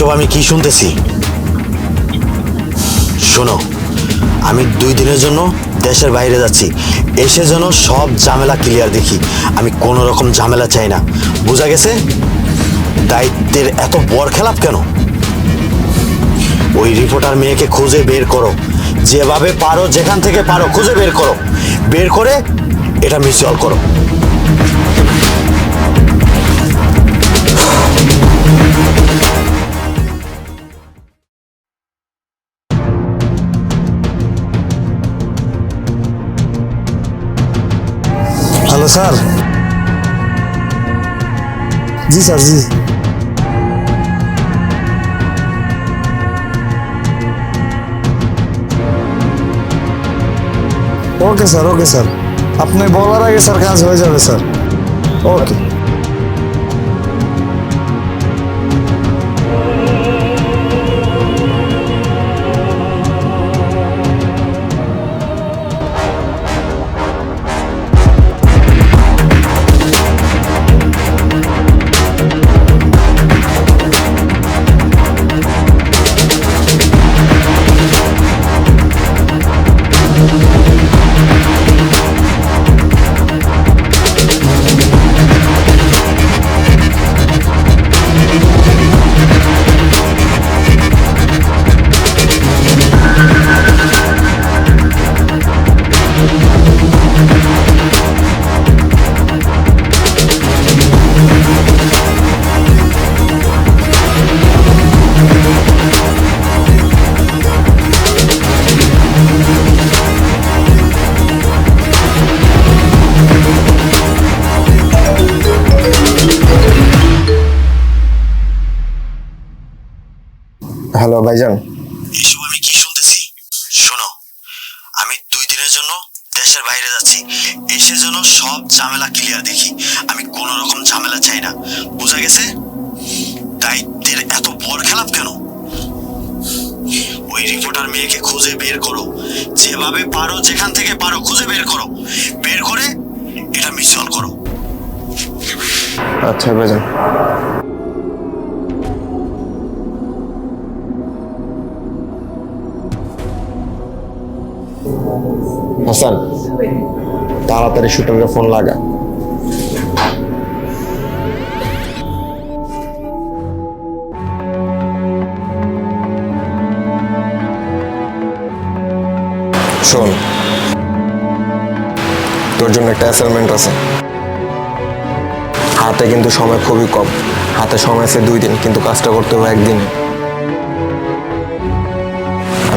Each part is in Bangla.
এসব আমি কি শুনতেছি? শোনো, আমি দুই দিনের জন্য দেশের বাইরে যাচ্ছি। এসে যেন সব ঝামেলা ক্লিয়ার দেখি। আমি কোনো রকম ঝামেলা চাই না। বোঝা গেছে? দায়িত্বের এত বড় খেলাপ কেন? ওই রিপোর্টার মেয়েকে খুঁজে বের করো। যেভাবে পারো, যেখান থেকে পারো, খুঁজে বের করো। বের করে এটা মিউচুয়াল করো। হ্যালো স্যার জি স্যার জি ওকে স্যার ওকে স্যার আপনি বলার আগে স্যার কাজ হয়ে যাবে স্যার ওকে হ্যালো ভাইজান। এসব আমি কি শুনতেছি? শোনো আমি দুই দিনের জন্য দেশের বাইরে যাচ্ছি। এসে যেন সব ঝামেলা ক্লিয়ার দেখি। আমি কোনো রকম ঝামেলা চাই না। বোঝা গেছে? দায়িত্বের এত বড় খেলাপ কেন? ওই রিপোর্টার মেয়েকে খুঁজে বের করো। যেভাবে পারো যেখান থেকে পারো খুঁজে বের করো। বের করে এটা মিউচুয়াল করো। আচ্ছা ভাইজান। হাসান, তাড়াতাড়ি শুটারের ফোন লাগা। শোন, তোর জন্য একটা অ্যাসাইনমেন্ট আছে। হাতে কিন্তু সময় খুবই কম। হাতে সময় আছে দুই দিন, কিন্তু কাজটা করতে হবে একদিন।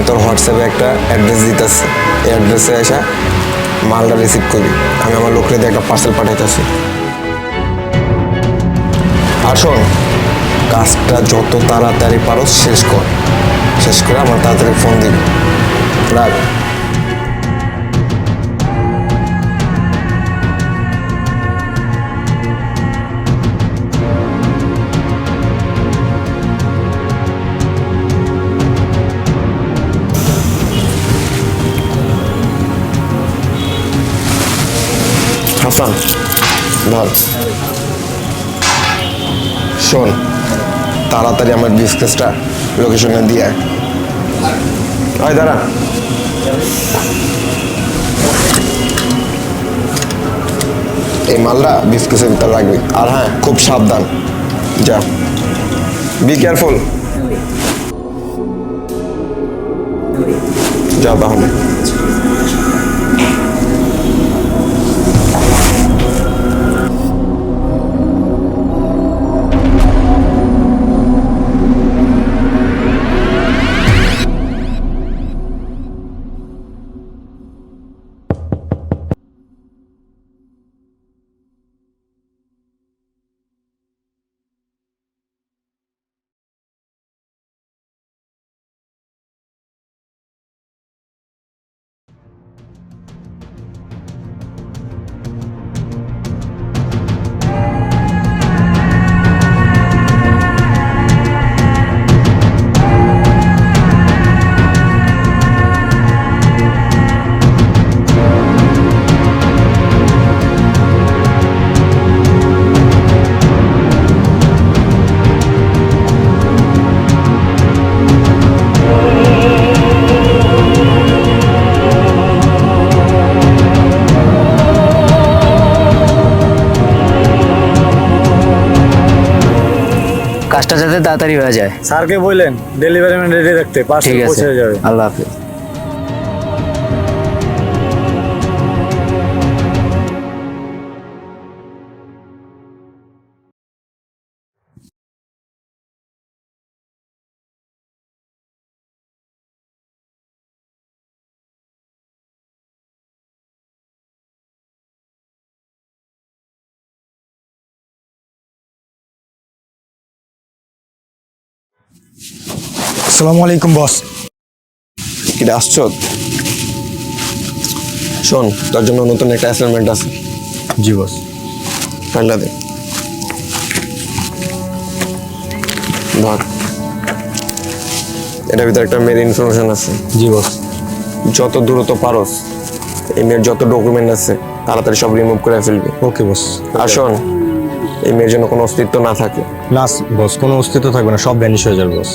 আমি তোর হোয়াটসঅ্যাপে একটা অ্যাড্রেস দিতেছি। এই অ্যাড্রেসে এসে মালটা রিসিভ করবি আমি আমার লোকরে দিয়ে একটা পার্সেল পাঠাইতেছি। আর শোন, কাজটা যত তাড়াতাড়ি পারো শেষ কর। শেষ করে আমার তাড়াতাড়ি ফোন দিবি। রাখ। হাসান ধর শোন তাড়াতাড়ি আমার বিজনেসটা লোকেশনে দিয়ে। আয়। দাঁড়া। এই মালটা বিস্কুটের ভিতরে রাখবি। আর হ্যাঁ খুব সাবধান। যা। বি কেয়ারফুল যা তাহলে। তাড়াতাড়ি হয়ে যায়। স্যারকে বললেন ডেলিভারি ম্যান রেডি রাখতে পাঁচটা পৌঁছে যাবে। আল্লাহ হাফিজ। আসসালামু আলাইকুম বস। কিরে আসছ? শোন তার জন্য নতুন একটা অ্যাসাইনমেন্ট আছে। জি বস। ফাইলটা দে। ধর। এটার ভিতরে একটা মেয়ের ইনফরমেশন আছে। জি বস। যত দ্রুত পারস এই মেয়ের যত ডকুমেন্ট আছে তাড়াতাড়ি সব রিমুভ করে ফেলবি। ওকে বস। আর শোন এই মেয়ের জন্য কোনো অস্তিত্ব না থাকে। না বস কোনো অস্তিত্ব থাকবে না সব ভ্যানিশ হয়ে যাবে বস।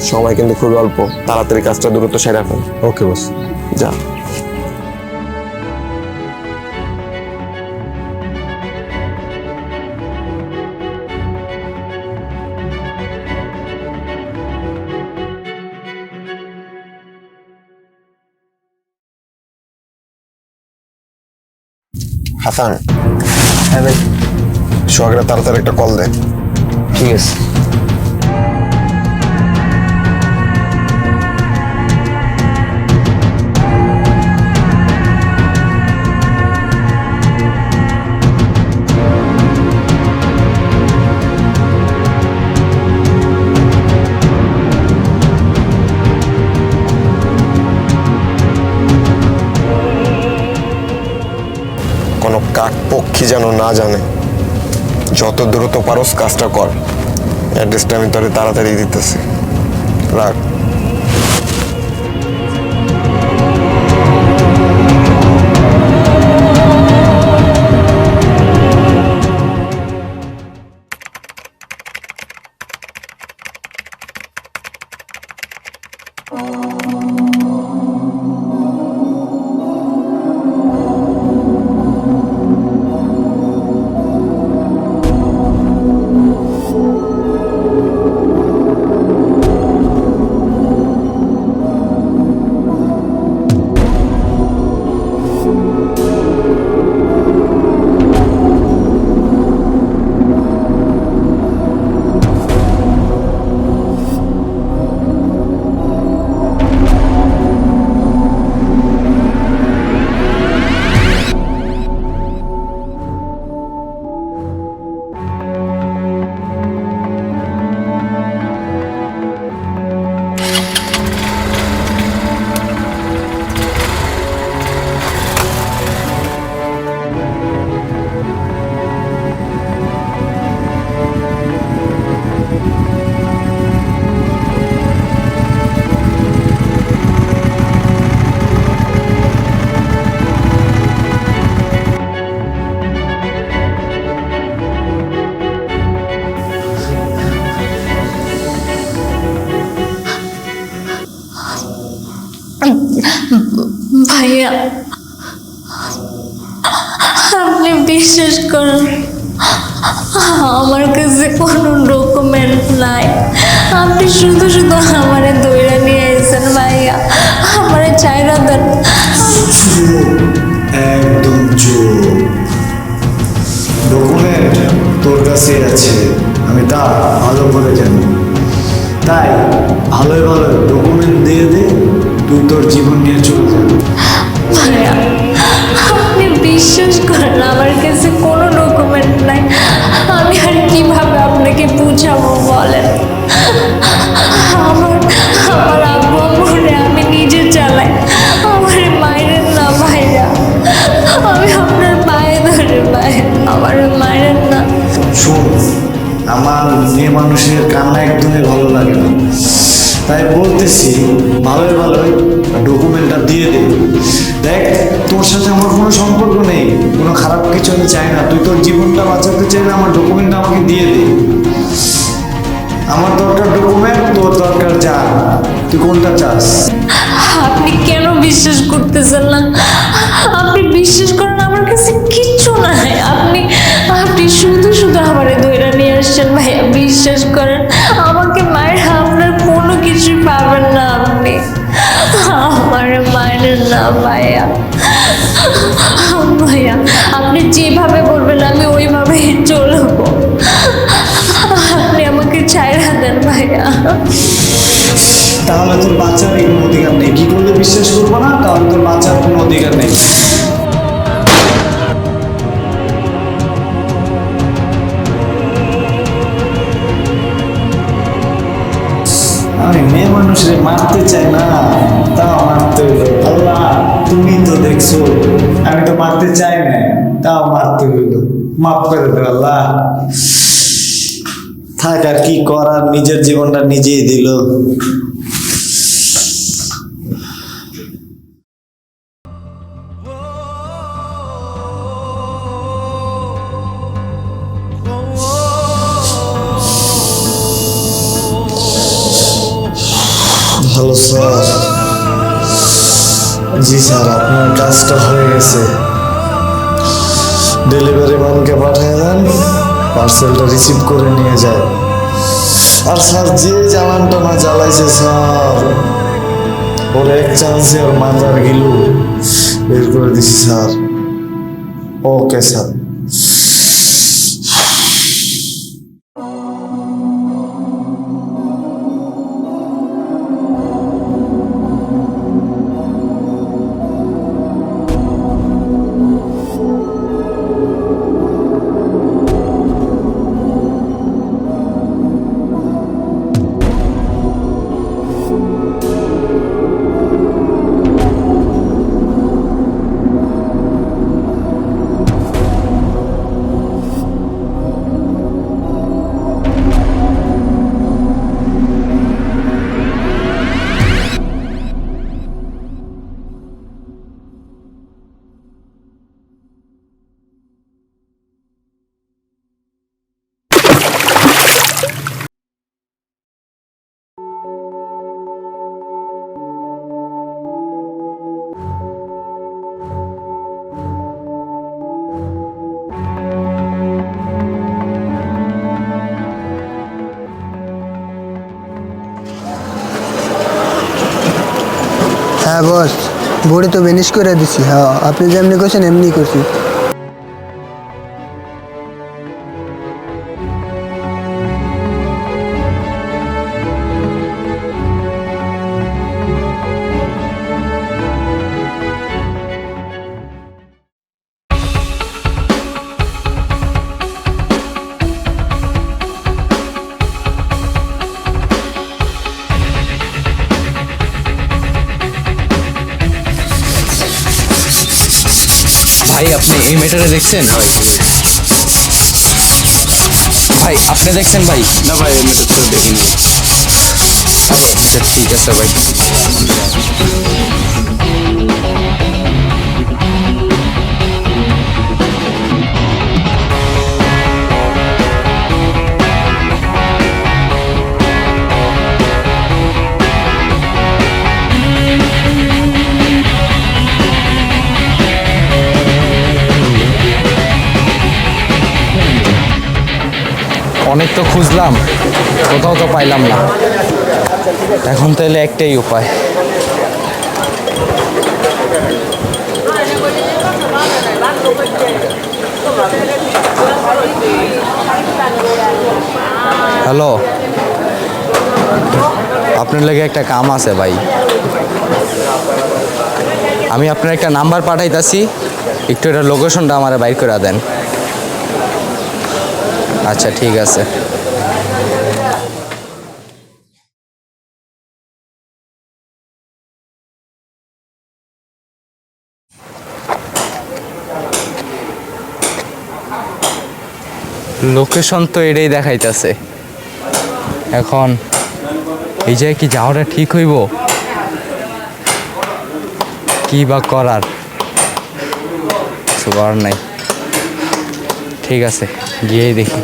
সময় কিন্তু খুবই অল্প। তাড়াতাড়ি কাজটা দূরত্ব সেরা ফেল। ওকে বস। যা। হাসান। হ্যাঁ ভাই। সোহাগের তাড়াতাড়ি একটা কল দে। ঠিক আছে। যেন না জানে। যত দ্রুত পারস কাজটা কর। অ্যাড্রেসটা আমি তোরে তাড়াতাড়ি দিতেছি। রাখ। বিশ্বাস করুন আমার কাছে কোনো ডকুমেন্ট নাই। আপনি শুধু শুধু আমারে দইরা নিয়ে এসেছেন ভাইয়া। আমারে চাইরা দেন। একদম চুপ। ডকুমেন্ট তোর কাছে আছে। আমি তা ভালো করে জানি। তাই ভালোই ভালো ডকুমেন্ট দিয়ে দে, তুই তোর জীবন নিয়ে বলতেছি ভালোই ভালোই। ডকুমেন্টটা দিয়ে দে। দেখ, তোর সাথে আমার কোনো সম্পর্ক নেই। কোনো খারাপ কিছু আমি চাই না। তুই তোর জীবনটা বাঁচাতে চাইলে আমার ডকুমেন্টটা আমাকে দিয়ে দে। আমার দরকার ডকুমেন্ট তোর দরকার যা। তুই কোনটা চাস? আপনি কেন বিশ্বাস করতেছেন না? আপনি বিশ্বাস করেন আমার কাছে কিচ্ছু নাই। আপনি আপনি শুধু শুধু আমারে দইরা নিয়ে আসছেন ভাইয়া। বিশ্বাস করেন আপনি আমার মায়ের না ভাইয়া। ভাইয়া আপনি যেভাবে বলবেন আমি ওইভাবেই চলবো। আপনি আমাকে ছাইরা দেন ভাইয়া। তাহলে তোর বাচ্চার কোনো অধিকার নেই। কি করলে বিশ্বাস করব না? তাহলে তোর বাচ্চার কোনো অধিকার নেই। মানুষের মারতে চায় না, তাও মারতে হইল আল্লাহ, তুমি তো দেখছ, আমি তো মারতে চাই না, তাও মারতে হইল। মাফ করে দেবে আল্লাহ। থাক আর কি করার, নিজের জীবনটা নিজেই দিল। স্যার আপনার কাজটা হয়ে গেছে। ডেলিভারি ম্যানকে পাঠিয়ে দেন পার্সেলটা রিসিভ করে নিয়ে যায়। আর স্যার যে জ্বালানটা না জ্বালাইছে স্যার ওর এক চান্সে ওর মাথার গিলু। বের করে দিছি স্যার ওকে স্যার বড়ি তো ম্যানেজ করে দিছি হ্যাঁ। আপনি যেমনি করছেন এমনি করছি। মেটারে দেখছেন? ভাই আপনি দেখছেন ভাই? না ভাই আমি তো দেখিনি। আচ্ছা ঠিক আছে ভাই। অনেক তো খুঁজলাম, কোথাও তো পাইলাম না। এখন তাহলে একটাই উপায়। হ্যালো, আপনার লাগে একটা কাম আছে ভাই। আমি আপনার একটা নাম্বার পাঠাইতাছি, একটু এটা লোকেশনটা আমার বাইর করে দেন। আচ্ছা ঠিক আছে। লোকেশন তো এটাই দেখাইতেছে। এখন, এই যে কি যাওয়াটা ঠিক হইব? কি বা করার? কিছু করার নাই। ঠিক আছে গিয়েই দেখি।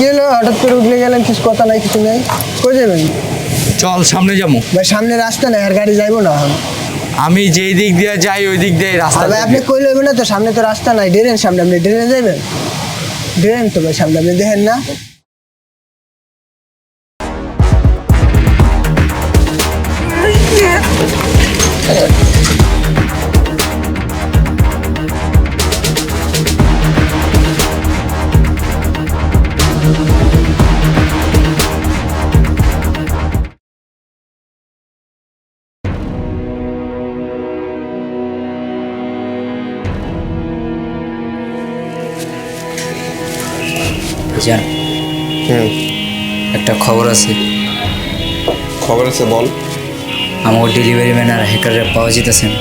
কি হলো? হঠাৎ করে উঠলে গেলেন কিছু কথা নাই কিছু নেই? কই যাবেন? চল সামনে যাব। ভাই সামনে রাস্তা নেই আর গাড়ি যাইবো না আমি যেই দিক দিয়ে যাই ওই দিক দিয়ে রাস্তা ভাই আপনি কই লইবেন না তো? সামনে তো রাস্তা নাই। ড্রেন সামনে আপনি ড্রেনে যাবেন ড্রেন তো ভাই সামনে আপনি দেখেন না। জান হুম। একটা খবর আছে। খবর আছে বল। আমার ডেলিভারি ম্যান আর হ্যাকাররা পাওয়া যেতেছে না।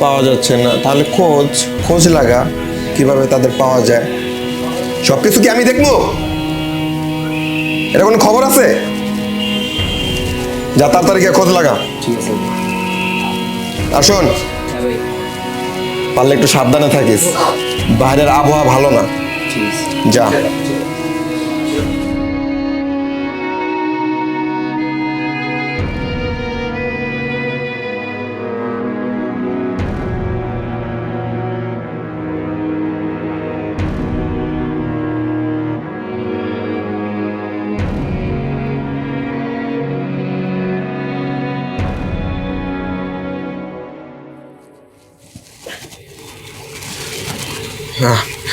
পাওয়া যাচ্ছে না। তাহলে খোঁজ খোঁজ লাগা কীভাবে তাদের পাওয়া যায়। সব কিছু কি আমি দেখব? এটা কোনো খবর আছে? যা তাড়াতাড়ি গিয়ে খোঁজ লাগা। ঠিক আছে। আর শোন পারলে একটু সাবধানে থাকিস। বাইরের আবহাওয়া ভালো না। ঠিক আছে যা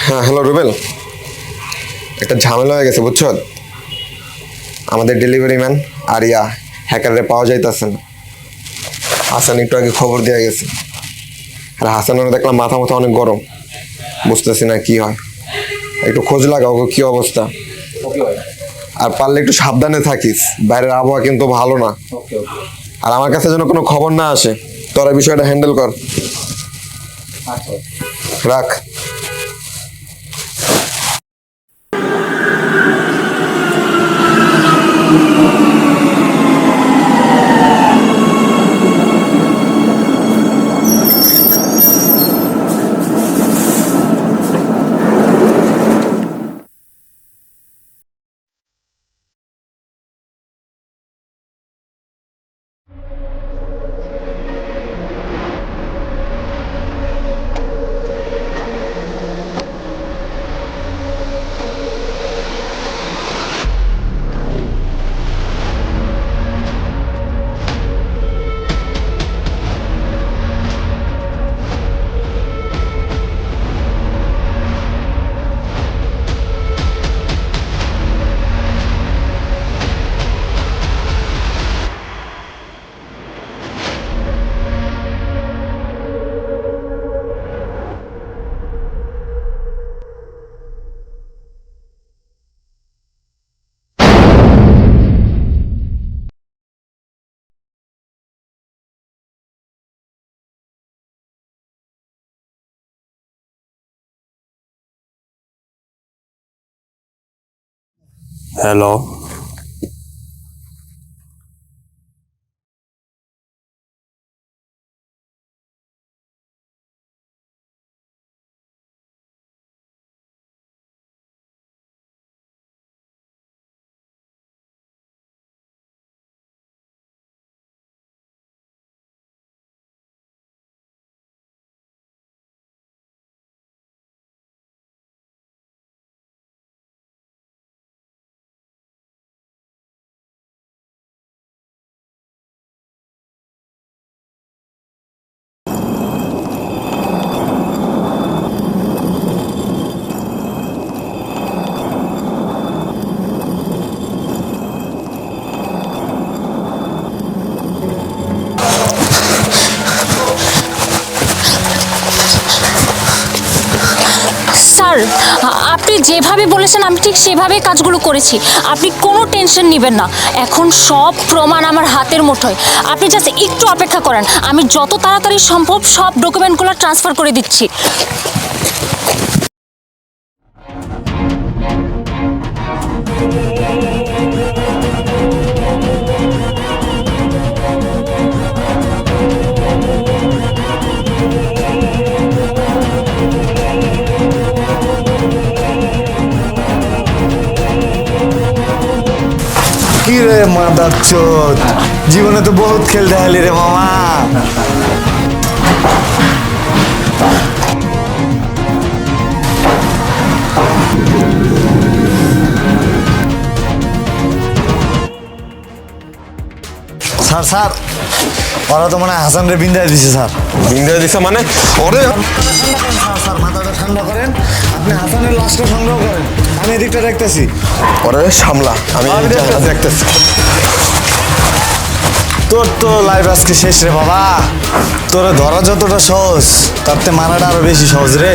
হ্যাঁ হ্যাঁ হ্যালো রুবেল। একটা ঝামেলা হয়ে গেছে বুঝছ? আমাদের ডেলিভারি ম্যান আর ইয়া হ্যাকারে পাওয়া যাইতেছে না। হাসান একটু আগে খবর দেওয়া গেছে। আর হাসানের দেখলাম মাথা মাথা অনেক গরম। বুঝতেছি না কি হয়। একটু খোঁজ লাগাও কি অবস্থা। আর পারলে একটু সাবধানে থাকিস। বাইরের আবহাওয়া কিন্তু ভালো না। আর আমার কাছে যেন কোনো খবর না আসে তোরা বিষয়টা হ্যান্ডেল কর। রাখ। হ্যালো আপনি যেভাবে বলেছেন, আমি ঠিক সেভাবে কাজগুলো করেছি। আপনি কোনো টেনশন নেবেন না। এখন সব প্রমাণ আমার হাতের মুঠোয়। আপনি জাস্ট একটু অপেক্ষা করেন। আমি যত তাড়াতাড়ি সম্ভব সব ডকুমেন্টগুলো ট্রান্সফার করে দিচ্ছি। মাদার চোদ? জীবনে তো বহুত খেল দেখালি রে মামা। স্যার স্যার ওরা তো মানে হাসান রে বিন্দায় দিছে স্যার। বিন্দু দিছে মানে? ওরে স্যার স্যার মাথাটা ঠান্ডা করেন। আপনি হাসানের লাশটা সংগ্রহ করেন। আমি এদিকটা দেখতেছি। ওরে সামলা আমি। দেখতেছি। তোর তো লাইফ আজকে শেষ রে বাবা। তোর ধরা যতটা সহজ তার থেকে মারাটা আরও বেশি সহজ রে।